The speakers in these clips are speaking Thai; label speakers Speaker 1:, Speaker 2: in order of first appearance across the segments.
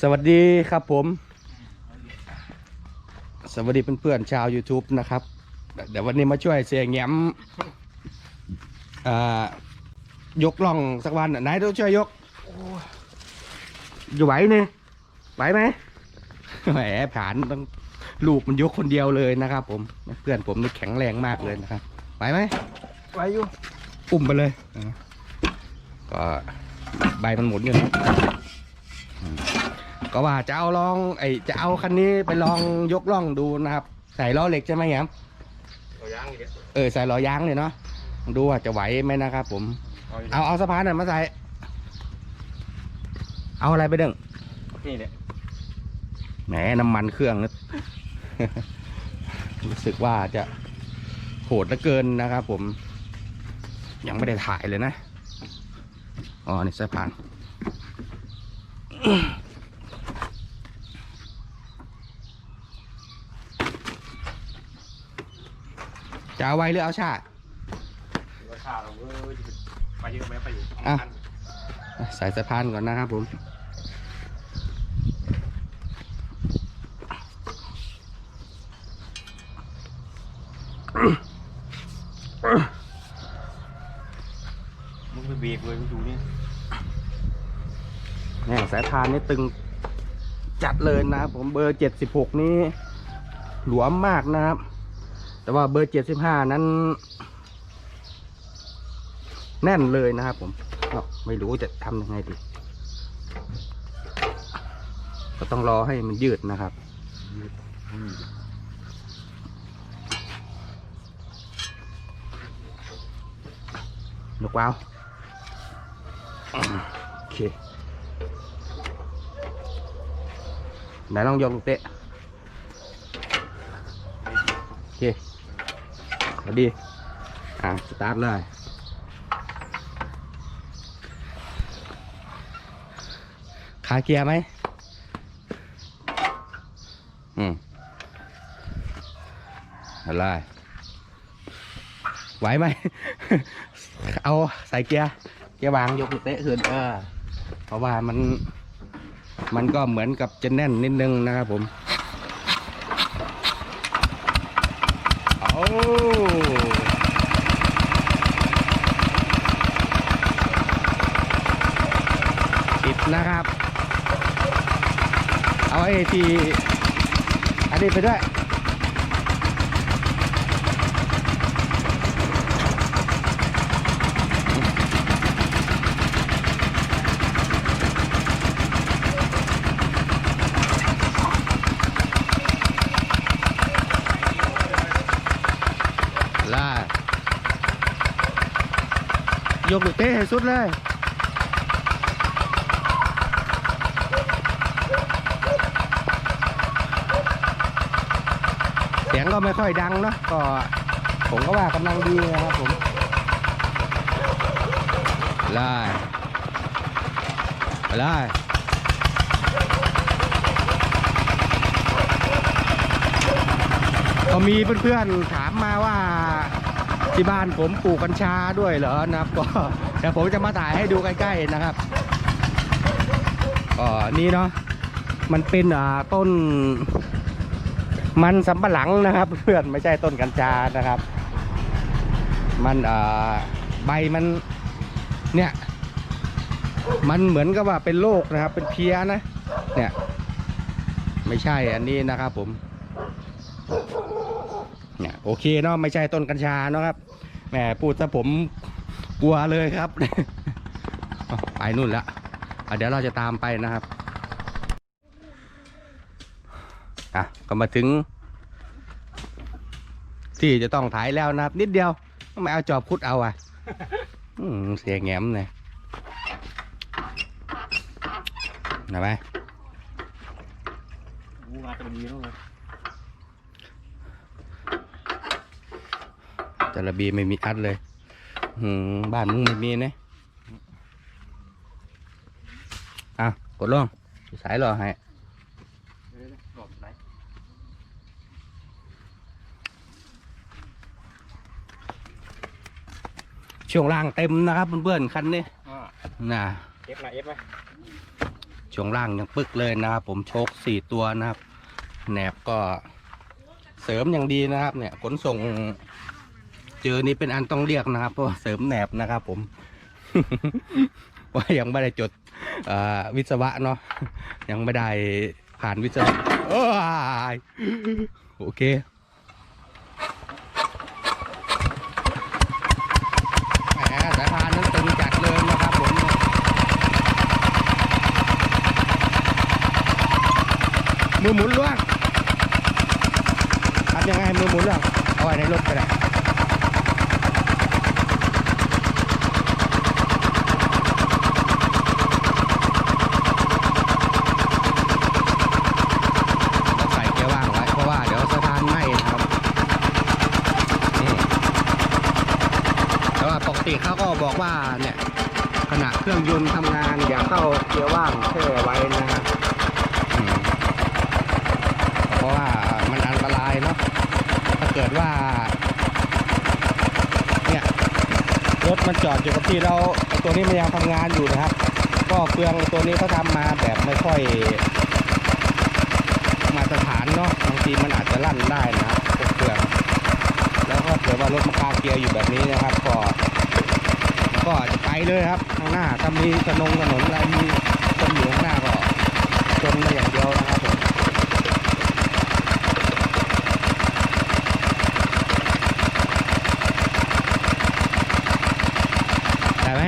Speaker 1: สวัสดีครับผม สวัสดีเพื่อนๆชาว YouTube นะครับ เดี๋ยววันนี้มาช่วยเสียแง้มอ่ายกล่องสักวันไหนต้องช่วยยกโอ้ยอยู่ไหวนี่ไหวไหมแหมผ่านต้องลูกมันยกคนเดียวเลยนะครับผม เพื่อนผมนี่แข็งแรงมากเลยนะครับไหวไหม
Speaker 2: ไว้อยู่
Speaker 1: ปุ่มไปเลยอ่าก็ใบมันหมุนอยู่นะอืม ก็ว่าจะเอาลองไอจะเอาคันนี้ไปลองยกล่องดูนะครับ ใส่ล้อเหล็กใช่ไหมแง้ม
Speaker 2: เราย่างอีกเดี๋ยว
Speaker 1: เออใส่ล้อยางเลยเนาะดูว่าจะไหวไหมนะครับ ผม เอาเอาสะพานหน่อยมาใส่ เอาอะไรไปเด้ง
Speaker 2: นี่เนี่ย
Speaker 1: แหมน้ำมันเครื่องนะรู้สึกว่าจะโหดเหลือเกินนะครับ ผม ยังไม่ได้ถ่ายเลยนะอ๋อนี่สะพาน จะเอาไว้หรือเอาชา
Speaker 2: ราคาเราเว้ยไปเยอะไหมไปอยู่
Speaker 1: อะใส่สะพานก่อนนะครับผม
Speaker 2: มึงไปเบรกเลยมึงดูนี่
Speaker 1: เนี่ยสายพานนี่ตึงจัดเลยนะครับผมเบอร์เจ็ดสิบหกนี้ หลวมมากนะครับ แต่ว่าเบอร์เจ็ดสิบห้านั้น แน่นเลยนะครับผมไม่รู้จะทำยังไงดีก็ต้องรอให้มันยืดนะครับยกว้าวโอเคไหนลองยกลูกเตะโอเค พอดี อะสตาร์ทเลยขาเกียร์ไหมอืมอะไรไหวไหม เอาใส่เกียร์ เกียร์วางยกลูกเตะขึ้นเออ เพราะว่ามัน มันก็เหมือนกับจะแน่นนิดนึงนะครับผม โอ้ปิดนะครับ เอาไอ้ที่อันนี้ไปด้วยล่ายกลูกเตะให้สุดเลย ยงก็ไม่ค่อยดังเนอะก็ผมก็ว่ากำลังดีนะครับผมไล่ไล่ก็มีเพื่อนๆถามมาว่าที่บ้านผมปลูกกัญชาด้วยเหรอนะครับ ก็เดี๋ยวผมจะมาถ่ายให้ดูใกล้ๆนะครับก็นี่เนาะมันเป็นต้น มันสำปะหลังนะครับ เพื่อนไม่ใช่ต้นกัญชานะครับ มันใบมันเนี่ย มันเหมือนกับว่าเป็นโรคนะครับ เป็นเพี้ยนะ เนี่ย ไม่ใช่อันนี้นะครับผมเนี่ยโอเคเนาะไม่ใช่ต้นกัญชาเนาะครับแหมพูดซะผมกลัวเลยครับไปนู่นละเดี๋ยวเราจะตามไปนะครับอะก็มาถึง ที่จะต้องถ่ายแล้วนะครับ นิดเดียวทำไมเอาจอบคุดเอาอะอืมเสียแง้มเลยเห็นไหม
Speaker 2: กูงานจะดีแล้วไง
Speaker 1: จระบีไม่มีอัดเลยอืมบ้านมึงไม่มีนะอะกดลงสายรอให้
Speaker 2: หลบไหน
Speaker 1: ช่วงล่างเต็มนะครับเพื่อนๆคันนี้
Speaker 2: อ่า
Speaker 1: น่ะ
Speaker 2: เอฟนะเอฟไหม
Speaker 1: ช่วงล่างยังปึกเลยนะครับผมโชคสี่ตัวนะครับแหนบก็เสริมอย่างดีนะครับเนี่ยขนส่ง เจอนี้เป็นอันต้องเรียกนะครับเพราะว่าเสริมแหนบนะครับผม ว่ายังไม่ได้จดเอ่อวิศวะเนาะยังไม่ได้ผ่านวิศวะโอ้ยโอเค แหมสายพานนั้นตึงจัดเลยนะครับผมเนี่ย มือหมุนล่วงทำยังไงมือหมุนล่วงเอาไว้ในรถก็ได้ต้องใส่เกียร์ว่างไว้เพราะว่าเดี๋ยวสะพานไหม้นะครับนี่แต่ว่าปกติเขาก็บอกว่าเนี่ยขณะเครื่องยนต์ทำงานอย่าเข้าเกียร์ว่างแช่ไว้นะครับอืมเพราะว่ามันอันตรายเนาะถ้าเกิดว่า เนี่ยร ถมันจอดอยู่กับที่เราตัวนี้มันยังทำงานอยู่นะครับ ก็เครื่องตัวนี้เขาทำมาแบบไม่ค่อย มาตรฐานเนาะบางทีมันอาจจะลั่นได้นะครับพวกเครื่องแล้วก็เกิดว่ารถมันคาเกียร์อยู่แบบนี้นะครับ ก็มันก็จจะไปเลยครับข้างหน้าถ้ามีถนนถนนอะไรมีคนอยู่ข้างหน้าก็ชนมาอย่างเดียวนะครับผมได้ไหม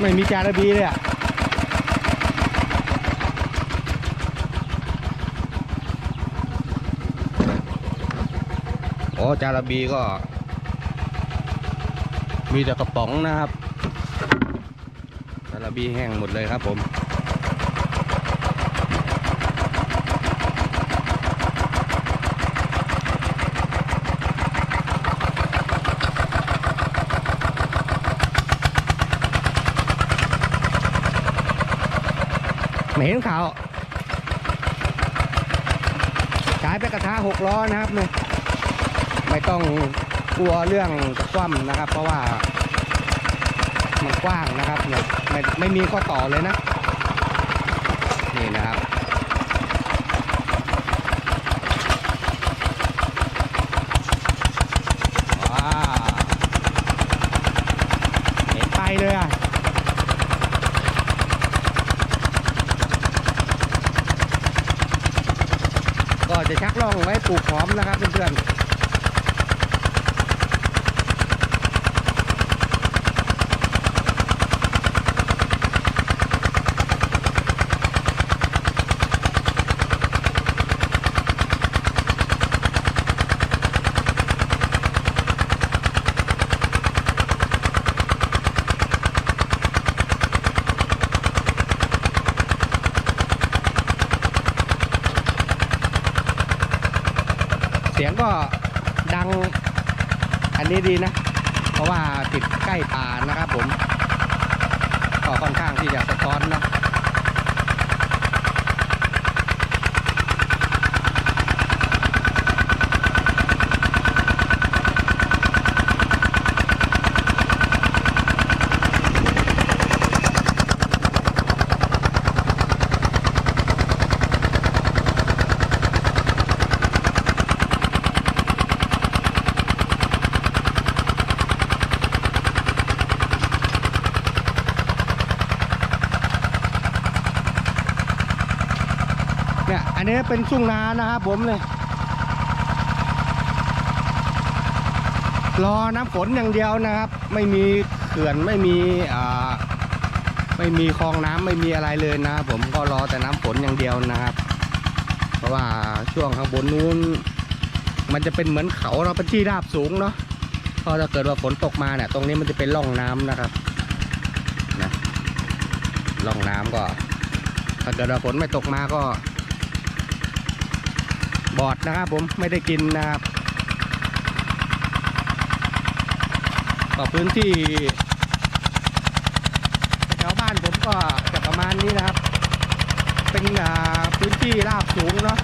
Speaker 1: ไม่มีจาระบีเลยอะโอ้จาระบีก็ มีแต่กระป๋องนะครับจาระบีแห้งหมดเลยครับผม เห็นข่าวใช้ไปกระทะหกล้อนะครับนี่ไม่ต้องกลัวเรื่องจะคว่ำนะครับ เพราะว่ามันกว้างนะครับเนี่ยไม่ไม่มีข้อต่อเลยนะ นี่นะครับว้าวเห็นไปเลยอะ ก็ จะชักล่องไว้ปลูกหอมนะครับเพื่อนๆ เสียงก็ ดัง อันนี้ดีนะ เพราะว่าติดใกล้ป่านะครับผม ก็ค่อนข้างที่จะสะท้อนนะ เนี่เป็นทุ่งนานะครับผมเลย รอน้ำฝนอย่างเดียวนะครับ ไม่มีเขื่อนไม่มีอ่าไม่มีคลองน้ำไม่มีอะไรเลยนะครับผมก็รอแต่น้ำฝนอย่างเดียวนะครับ เพราะว่าช่วงข้างบนนู้น มันจะเป็นเหมือนเขาเราเป็นที่ราบสูงเนาะพอถ้าเกิดว่าฝนตกมาเนี่ยตรงนี้มันจะเป็นร่องน้ำนะครับนะร่องน้ำก็ถ้าเกิดว่าฝนไม่ตกมาก็ บอดนะครับผมไม่ได้กินนะครับก็พื้นที่แถวบ้านผมก็จะประมาณนี้นะครับ เป็นพื้นที่ราบสูงเนาะ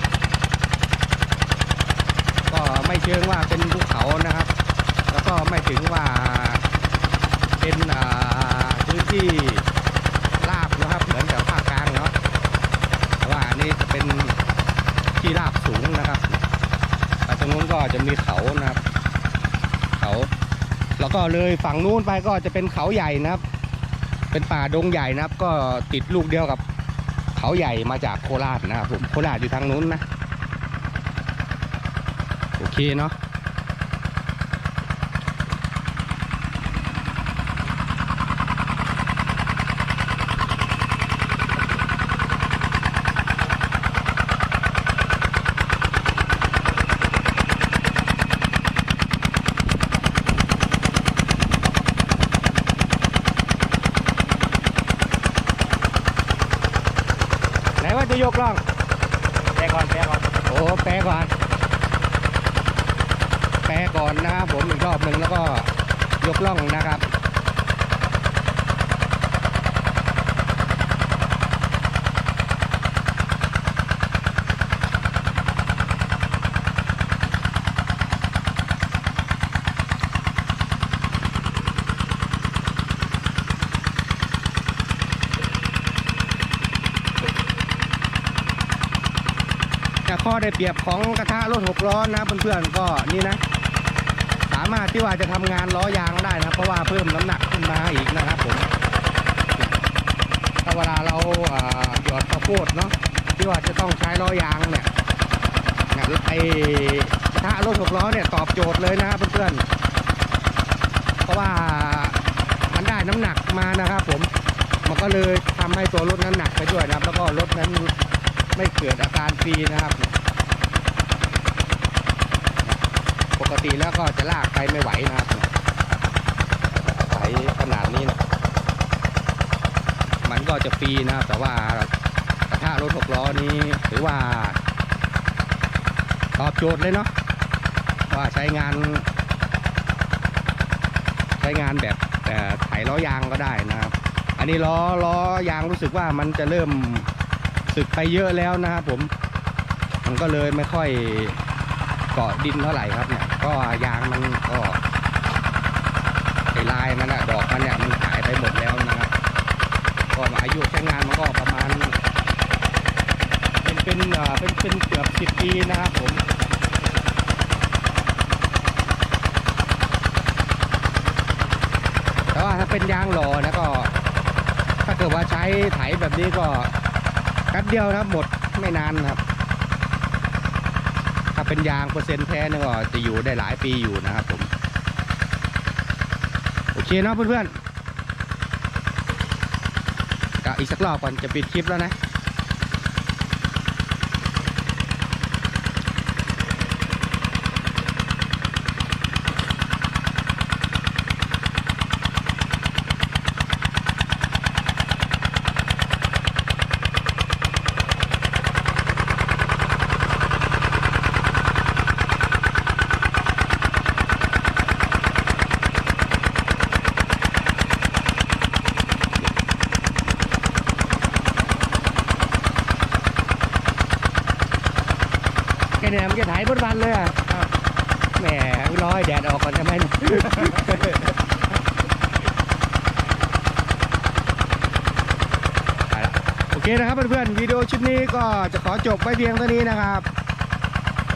Speaker 1: ก็ไม่เชิงว่าเป็นภูเขานะครับ แล้วก็ไม่ถึงว่าเป็นพื้นที่ราบนะครับ เหมือนกับภาคกลางเนาะจะเป็น ที่ราบสูงนะครับไปตรงนู้นก็จะมีเขานะครับ เขาแล้วก็เลยฝั่งนู้นไปก็จะเป็นเขาใหญ่นะครับ เป็นป่าดงใหญ่นะครับ ก็ติดลูกเดียวกับ เขาใหญ่มาจากโคราชนะครับผมโคราชอยู่ทางนู้นนะ โอเคเนาะ ก่อ
Speaker 2: น แป
Speaker 1: รก่อนนะครับผมอีกรอบหนึ่งแล้วก็ยกล่องนะครับ ข้อได้เปรียบของกระทะรถหกล้อนะเพื่อนๆก็นี่นะ สามารถที่ว่าจะทำงานล้อยางได้นะเพราะว่าเพิ่มน้ำหนักขึ้นมาอีกนะครับผมถ้าเวลาเราหยอดข้าวโพดเนาะที่ว่าจะต้องใช้ล้อยางเนี่ยเนี่ยไอกระทะรถหกล้อเนี่ยตอบโจทย์เลยนะครับเพื่อนๆเพราะว่ามันได้น้ำหนักมานะครับผมมันก็เลยทำให้ตัวรถนั้นหนักไปด้วยนะครับ แล้วก็รถนั้นไม่เกิดอาการฟรีนะครับ ป กติแล้วก็จะลากไปไม่ไหวนะครับไหวขนาดนี้นะมันก็จะฟรีนะครับ แต่ว่ากระทะรถหกล้อนี้ถือว่า ตอบโจทย์เลยเนาะว่าใช้งาน ใช้งานแบบแต่ไถล้อยางก็ได้นะครับ อันนี้ล้อล้อยางรู้สึกว่ามันจะเริ่มสึกไปเยอะแล้วนะครับผม มันก็เลยไม่ค่อยเกาะดินเท่าไหร่ครับเนี่ย ก็ยางมันก็ไอลายมันอะดอกมันเนี่ยมันหายไปหมดแล้วนะครับก็อายุใช้งานมันก็ประมาณ เป็นเป็นเป็นเป็นเกือบสิบปีนะครับผมแต่ว่าถ้าเป็นยางหล่อนะก็ ถ้าเกิดว่าใช้ไถแบบนี้ก็แป๊บเดียวนะหมดไม่นานครับาเป็นยางเปอร์เซ็นต์แท้เนี่ยก็จะอยู่ได้หลายปีอยู่นะครับผม โอเคเนาะเพื่อนๆก็อีกสักรอบก่อนจะปิดคลิปแล้วนะ แกเนี่ยมันจะถ่ายบนวันเลยอะแหมร้อยแดดออกก่อนใช่ไหม ไปละ โอเคนะครับเพื่อนๆวิดีโอชุดนี้ก็จะขอจบไว้เพียงเท่านี้นะครับ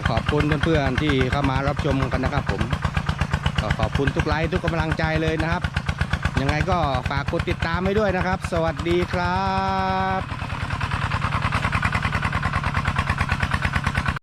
Speaker 1: ขอบคุณเพื่อนๆที่เข้ามารับชมกันนะครับผมก็ขอบคุณทุกไลค์ทุกกำลังใจเลยนะครับ ยังไงก็ฝากกดติดตามไว้ด้วยนะครับ สวัสดีครับ